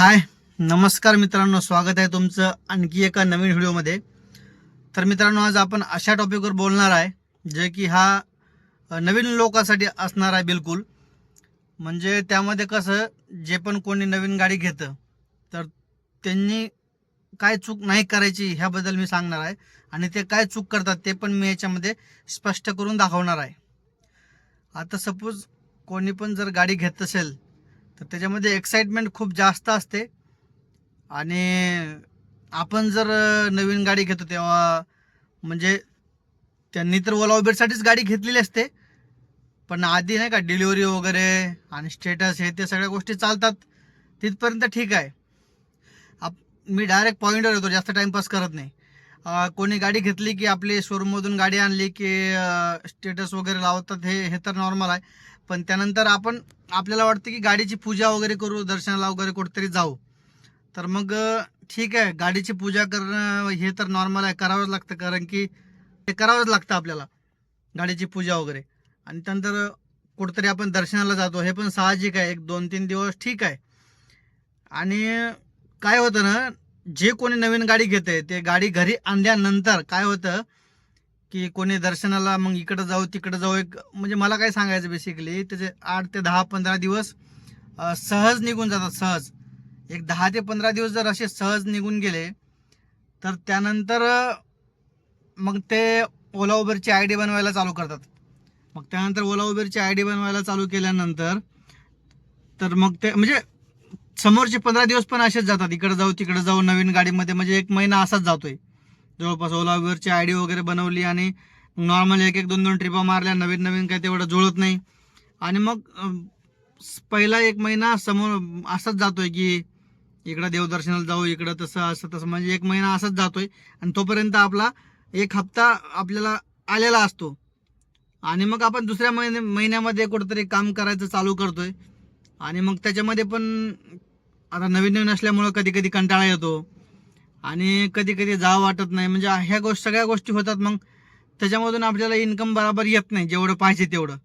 हाय नमस्कार मित्रांनो स्वागत आहे तुमचं आणखी एका नवीन व्हिडिओमध्ये. तर मित्रांनो आज आपण अशा टॉपिकवर बोलणार आहे जे की हा नवीन लोकांसाठी असणार आहे बिलकुल. म्हणजे त्यामध्ये कसं जे पण कोणी नवीन गाडी घेतं तर त्यांनी काय चूक नाही करायची ह्याबद्दल मी सांगणार आहे. आणि ते काय चूक करतात ते पण मी याच्यामध्ये स्पष्ट करून दाखवणार आहे. आता सपोज कोणी पण जर गाडी घेत असेल तर त्याच्यामध्ये एक्साइटमेंट खूप जास्त असते. आणि आपण जर नवीन गाडी घेतो तेव्हा म्हणजे त्यांनी तर ओला उबेरसाठीच गाडी घेतलेली असते. पण आधी नाही का डिलिव्हरी वगैरे आणि स्टेटस हे ते सगळ्या गोष्टी चालतात. तिथपर्यंत ठीक आहे. आप मी डायरेक्ट पॉईंटवर येतो जास्त टाईमपास करत नाही. कोणी गाडी घेतली की आपली शोरूममधून गाडी आणली की स्टेटस वगैरे लावतात हे हे तर नॉर्मल आहे. पण त्यानंतर आपण आपल्याला वाटतं की गाडीची पूजा वगैरे करू दर्शनाला वगैरे कुठेतरी जाऊ. तर मग ठीक आहे गाडीची पूजा करणं हे तर नॉर्मल आहे करावंच लागतं कारण की ते करावंच लागतं आपल्याला गाडीची पूजा वगैरे. आणि त्यानंतर कुठेतरी आपण दर्शनाला जातो हे पण साहजिक आहे एक दोन तीन दिवस ठीक आहे. आणि काय होतं ना जे कोणी नवीन गाडी घेते ते गाडी घरी आणल्यानंतर काय होतं की कोणी दर्शनाला मग इकडं जाऊ तिकडं जाऊ एक म्हणजे मला काय सांगायचं बेसिकली त्याचे आठ ते दहा पंधरा दिवस सहज निघून जातात सहज. एक दहा ते पंधरा दिवस जर असे सहज निघून गेले तर त्यानंतर मग ते ओला उबेरची आय डी बनवायला चालू करतात. मग त्यानंतर ओला उबेरची आय डी बनवायला चालू केल्यानंतर तर मग ते म्हणजे समोरचे पंधरा दिवस पण असेच जातात. इकडं जाऊ तिकडं जाऊ नवीन गाडीमध्ये म्हणजे एक महिना असाच जातोय. जवळपास ओला उबेरची आय डी वगैरे बनवली आणि नॉर्मल एक एक दोन दोन ट्रिपा मारल्या. नवीन नवीन काही तेवढं जुळत नाही. आणि मग पहिला एक महिना समोर असाच जातोय की इकडं देवदर्शनाला जाऊ इकडं तसं असं तसं. म्हणजे एक महिना असाच जातोय. आणि तोपर्यंत आपला एक हप्ता आपल्याला आलेला असतो. आणि मग आपण दुसऱ्या महिने महिन्यामध्ये कुठंतरी काम करायचं चालू करतोय. आणि मग त्याच्यामध्ये पण आता नवीन नवीन असल्यामुळं कधी कधी कंटाळा येतो. आणि कधी कधी जावं वाटत नाही. म्हणजे ह्या गोष्ट सगळ्या गोष्टी होतात मग त्याच्यामधून आपल्याला इन्कम बराबर येत नाही जेवढं पाहिजे तेवढं.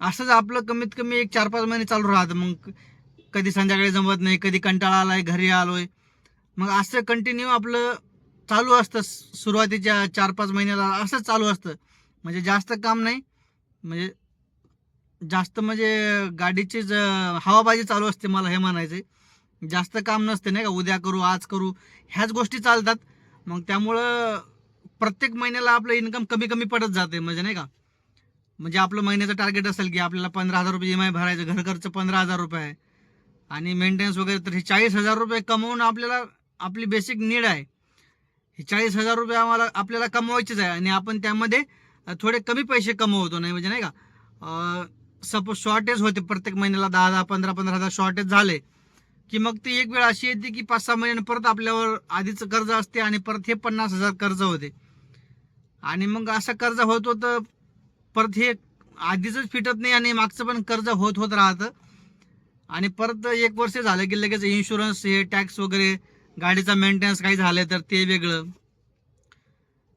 असंच आपलं कमीत कमी एक चार पाच महिने चालू राहतं. मग कधी संध्याकाळी जमत नाही कधी कंटाळा आलाय घरी आलोय. मग असं कंटिन्यू आपलं चालू असतं. सुरुवातीच्या चार पाच महिन्याला असंच चालू असतं. म्हणजे जास्त काम नाही. म्हणजे जास्त म्हणजे गाडीचीच हवाबाजी चालू असते मला हे म्हणायचं जास्त काम नसते नाही का? उद्या करू आज करू ह्याच गोष्टी चालतात. मग त्यामुळं प्रत्येक महिन्याला आपलं इन्कम कमी कमी पडत जाते म्हणजे नाही का? म्हणजे आपलं महिन्याचं टार्गेट असेल की आपल्याला पंधरा हजार रुपये एम आय भरायचं घर खर्च पंधरा हजार रुपये आहे. आणि मेंटेनन्स वगैरे तर हे चाळीस हजार रुपये कमवून आपल्याला आपली बेसिक नीड आहे. हे चाळीस हजार रुपये आम्हाला आपल्याला कमवायचेच आहे. आणि आपण त्यामध्ये थोडे कमी पैसे कमवतो नाही म्हणजे नाही का? सपोज शॉर्टेज होते प्रत्येक महिन्याला दहा दहा पंधरा पंधरा हजार शॉर्टेज झाले. की मग ती एक वेळ अशी येते की पाच सहा महिन्यानं परत आपल्यावर आधीचं कर्ज असते आणि परत हे पन्नास हजार कर्ज होते. आणि मग असं कर्ज होत होतं परत हे आधीच फिटत नाही आणि मागचं पण कर्ज होत होत राहतं. आणि परत एक वर्ष झालं की लगेच इन्शुरन्स हे टॅक्स वगैरे गाडीचा मेंटेनन्स काही झालं तर ते वेगळं.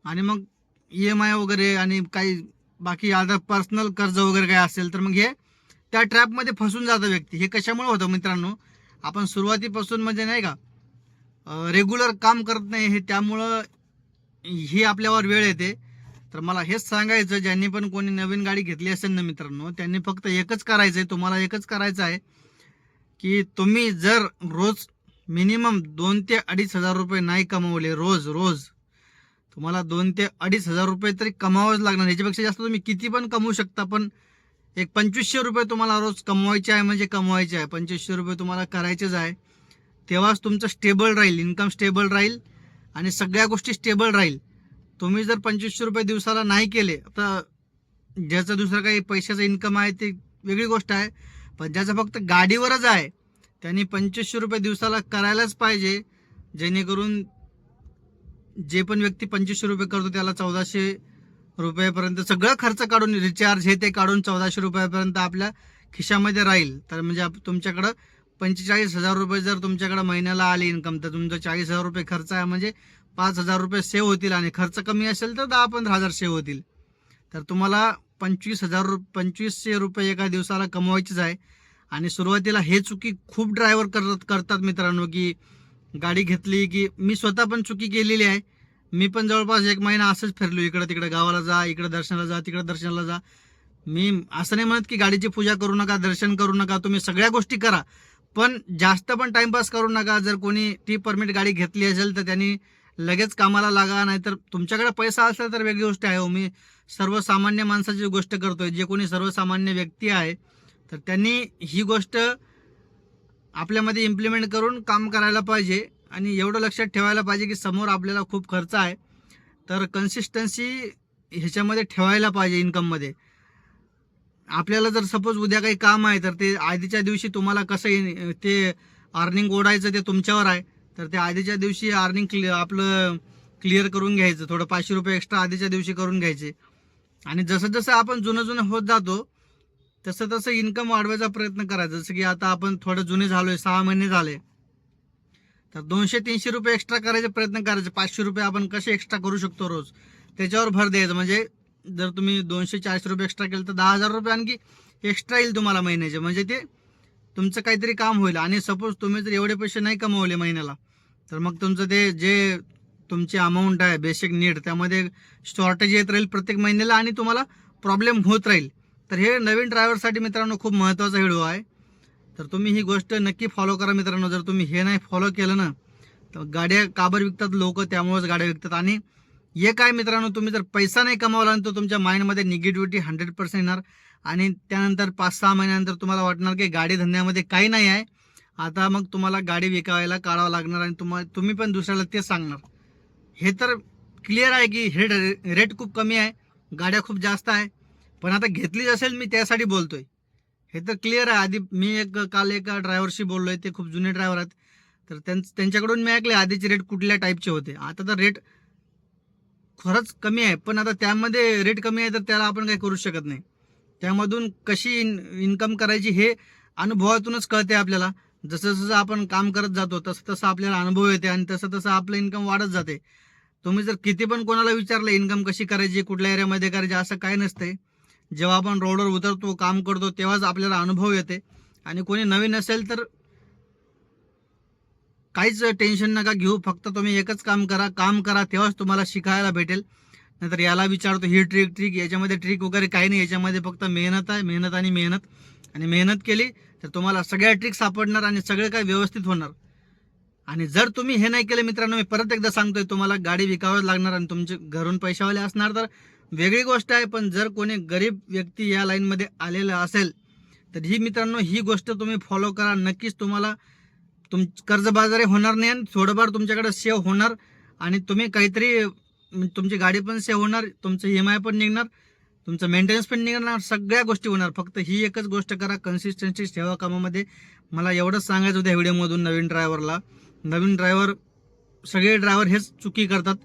आणि मग ई एम आय वगैरे आणि काही बाकी आता पर्सनल कर्ज वगैरे काही असेल तर मग हे त्या ट्रॅपमध्ये फसून जातं व्यक्ती. हे कशामुळे होतं मित्रांनो? आपण सुरुवातीपासून म्हणजे नाही का रेग्युलर काम करत नाही हे त्यामुळं ही आपल्यावर वेळ येते. तर मला हेच सांगायचं ज्यांनी पण कोणी नवीन गाडी घेतली असेल ना मित्रांनो त्यांनी फक्त एकच करायचं आहे तुम्हाला एकच करायचं आहे की तुम्ही जर रोज मिनिमम दोन ते अडीच हजार रुपये नाही कमवले रोज रोज तुम्हाला दोन ते अडीच हजार रुपये तरी कमावाच लागणार. ह्याच्यापेक्षा जास्त तुम्ही किती पण कमवू शकता पण एक पंचवीसशे रुपये तुम्हाला रोज कमवायचे आहे म्हणजे कमवायचे आहे. पंचवीसशे रुपये तुम्हाला करायचेच आहे. तेव्हाच तुमचं स्टेबल राहील इन्कम स्टेबल राहील आणि सगळ्या गोष्टी स्टेबल राहील. तुम्ही जर पंचवीसशे रुपये दिवसाला नाही केले तर ज्याचं दुसरं काही पैशाचं इन्कम आहे ते वेगळी गोष्ट आहे. पण ज्याचं फक्त गाडीवरच आहे त्यांनी पंचवीसशे रुपये दिवसाला करायलाच पाहिजे. जेणेकरून जे पण व्यक्ती पंचवीसशे रुपये करतो त्याला चौदाशे रुपयापर्यंत सगळं खर्च काढून रिचार्ज हे ते काढून चौदाशे रुपयापर्यंत आपल्या खिशामध्ये राहील. तर म्हणजे आप- तुमच्याकडं पंचेचाळीस हजार रुपये जर तुमच्याकडे महिन्याला आले इन्कम तर तुमचं चाळीस हजार रुपये खर्च आहे. म्हणजे पाच हजार रुपये सेव्ह होतील आणि खर्च कमी असेल तर दहा पंधरा हजार सेव्ह होतील. तर तुम्हाला पंचवीस हजार रु पंचवीसशे रुपये एका दिवसाला कमवायचेच आहे. आणि सुरुवातीला हे चुकी खूप ड्रायव्हर करत करतात मित्रांनो की गाडी घेतली की मी स्वतः पण चुकी केलेली आहे. मी पण जवळपास एक महिना असंच फिरलो. इकडं तिकडं गावाला जा इकडं दर्शनाला जा तिकडं दर्शनाला जा. मी असं नाही म्हणत की गाडीची पूजा करू नका दर्शन करू नका तुम्ही सगळ्या गोष्टी करा. पण जास्त पण टाइमपास करू नका. जर कोणी टी परमिट गाडी घेतली असेल तर त्यांनी लगेच कामाला लागा नाहीतर तुमच्याकडे पैसा असेल तर वेगळी गोष्ट आहे हो. मी सर्वसामान्य माणसाची गोष्ट करतोय. जे कोणी सर्वसामान्य व्यक्ती आहे तर त्यांनी ही गोष्ट आपल्यामध्ये इम्प्लिमेंट करून काम करायला पाहिजे. आणि एवढं लक्षात ठेवायला पाहिजे की समोर आपल्याला खूप खर्च आहे. तर कन्सिस्टन्सी ह्याच्यामध्ये ठेवायला पाहिजे इन्कममध्ये आपल्याला जर सपोज उद्या काही काम आहे तर ते आधीच्या दिवशी तुम्हाला कसं ते अर्निंग ओढायचं ते तुमच्यावर आहे. तर ते आधीच्या दिवशी अर्निंग क्लि आपलं क्लिअर करून घ्यायचं. थोडं पाचशे रुपये एक्स्ट्रा आधीच्या दिवशी करून घ्यायचे. आणि जसं जसं आपण जुनं जुनं होत जातो तसं तसं इन्कम वाढवायचा प्रयत्न करायचा जसं की आता आपण थोडं जुने झालो आहे सहा महिने झाले. तर दोनशे तीनशे रुपये एक्स्ट्रा करायचे प्रयत्न करायचे. पाचशे रुपये आपण कसे एक्स्ट्रा करू शकतो रोज? त्याच्यावर भर द्यायचं. म्हणजे जर तुम्ही दोनशे चारशे रुपये एक्स्ट्रा केलं तर दहा हजार रुपये आणखी एक्स्ट्रा येईल तुम्हाला महिन्याचे. म्हणजे ते तुमचं काहीतरी काम होईल. आणि सपोज तुम्ही जर एवढे पैसे नाही कमवले महिन्याला तर मग तुमचं ते जे तुमची अमाऊंट आहे बेसिक नीड त्यामध्ये शॉर्टेज येत राहील प्रत्येक महिन्याला आणि तुम्हाला प्रॉब्लेम होत राहील. तर हे नवीन ड्रायव्हरसाठी मित्रांनो खूप महत्त्वाचा व्हिडिओ आहे. तर तुम्ही ही गोष्ट नक्की फॉलो करा मित्रांनो. जर तुम्ही हे नाही फॉलो केलं ना तर गाड्या काबर विकतात लोक? त्यामुळेच गाड्या विकतात. आणि हे काय मित्रांनो तुम्ही जर पैसा नाही कमावला तर तुमच्या माइंडमध्ये निगेटिव्हिटी हंड्रेड पर्सेंट येणार आणि त्यानंतर पाच सहा महिन्यानंतर तुम्हाला वाटणार की गाडी धंद्यामध्ये काही नाही आहे आता मग तुम्हाला गाडी विकायला काढावं लागणार आणि तुम्हाला तुम्ही पण दुसऱ्याला ते सांगणार. हे तर क्लिअर आहे की हे रेट खूप कमी आहे गाड्या खूप जास्त आहे पण आता घेतलीच असेल मी त्यासाठी बोलतोय. हे तर क्लिअर आहे. आधी मी एक काल एका ड्रायव्हरशी बोललोय. ते खूप जुने ड्रायव्हर आहेत. तर त्यां- त्यांच्याकडून मी ऐकले आधीचे रेट कुठल्या टाईपचे होते. आता तर रेट खरंच कमी आहे. पण आता त्यामध्ये रेट कमी आहे तर त्याला आपण काही करू शकत नाही. त्यामधून कशी इन इन्कम करायची हे अनुभवातूनच कळते आपल्याला. जसं जसं आपण काम करत जातो तसं तसं आपल्याला अनुभव येते आणि तसं तसं आपलं इन्कम वाढत जाते. तुम्ही जर किती पण कोणाला विचारलं इन्कम कशी करायची कुठल्या एरियामध्ये करायची असं काय नसतंय. जेव्हा आपण रोडवर उतरतो काम करतो तेव्हाच आपल्याला अनुभव येते. आणि कोणी नवीन असेल तर काहीच टेन्शन नका घेऊ. फक्त तुम्ही एकच काम करा. काम करा तेव्हाच तुम्हाला शिकायला भेटेल. नाहीतर याला विचारतो ही ट्रिक ट्रिक याच्यामध्ये ट्रिक वगैरे काही नाही. याच्यामध्ये फक्त मेहनत आहे. मेहनत आणि मेहनत. आणि मेहनत केली तर तुम्हाला सगळ्या ट्रिक सापडणार आणि सगळं काही व्यवस्थित होणार. आणि जर तुम्ही हे नाही केलं मित्रांनो मी परत एकदा सांगतोय तुम्हाला गाडी विकावंच लागणार आणि तुमचे घरून पैशावाले असणार तर वेगळी गोष्ट आहे पण जर कोणी गरीब व्यक्ती या लाईनमध्ये आलेला असेल तर ही मित्रांनो ही गोष्ट तुम्ही फॉलो करा. नक्कीच तुम्हाला तुम कर्जबाजारी होणार नाही आणि थोडंफार तुमच्याकडे सेव्ह होणार आणि तुम्ही काहीतरी तुमची गाडी पण सेव्ह होणार तुमचं ई एम आय पण निघणार तुमचं मेंटेनन्स पण निघणार सगळ्या गोष्टी होणार. फक्त ही एकच गोष्ट करा कन्सिस्टन्सी सेवा कामामध्ये. मला एवढंच सांगायचं होतं व्हिडिओमधून नवीन ड्रायव्हरला नवीन ड्रायव्हर सगळे ड्रायव्हर हेच चुकी करतात.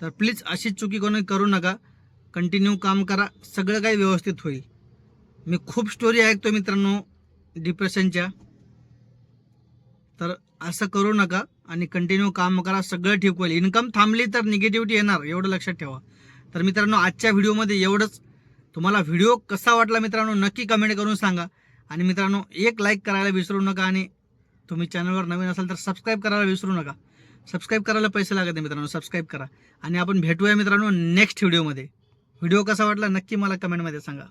तर प्लीज अशीच चुकी कोणी करू नका. कंटिन्यू काम करा सगळं काही व्यवस्थित होईल. मी खूप स्टोरी ऐकतो मित्रांनो डिप्रेशनच्या तर असं करू नका आणि कंटिन्यू काम करा सगळं ठीक होईल. इन्कम थांबली तर निगेटिव्हिटी येणार एवढं लक्षात ठेवा. तर मित्रांनो आजच्या व्हिडिओमध्ये एवढंच. तुम्हाला व्हिडिओ कसा वाटला मित्रांनो नक्की कमेंट करून सांगा. आणि मित्रांनो एक लाईक करायला विसरू नका आणि तुम्ही चॅनलवर नवीन असाल तर सबस्क्राईब करायला विसरू नका. सबस्क्राईब करायला पैसे लागत नाही मित्रांनो सबस्क्राईब करा. आणि आपण भेटूया मित्रांनो नेक्स्ट व्हिडिओमध्ये व्हिडिओ कसा वाटला नक्की मला कमेंटमध्ये सांगा.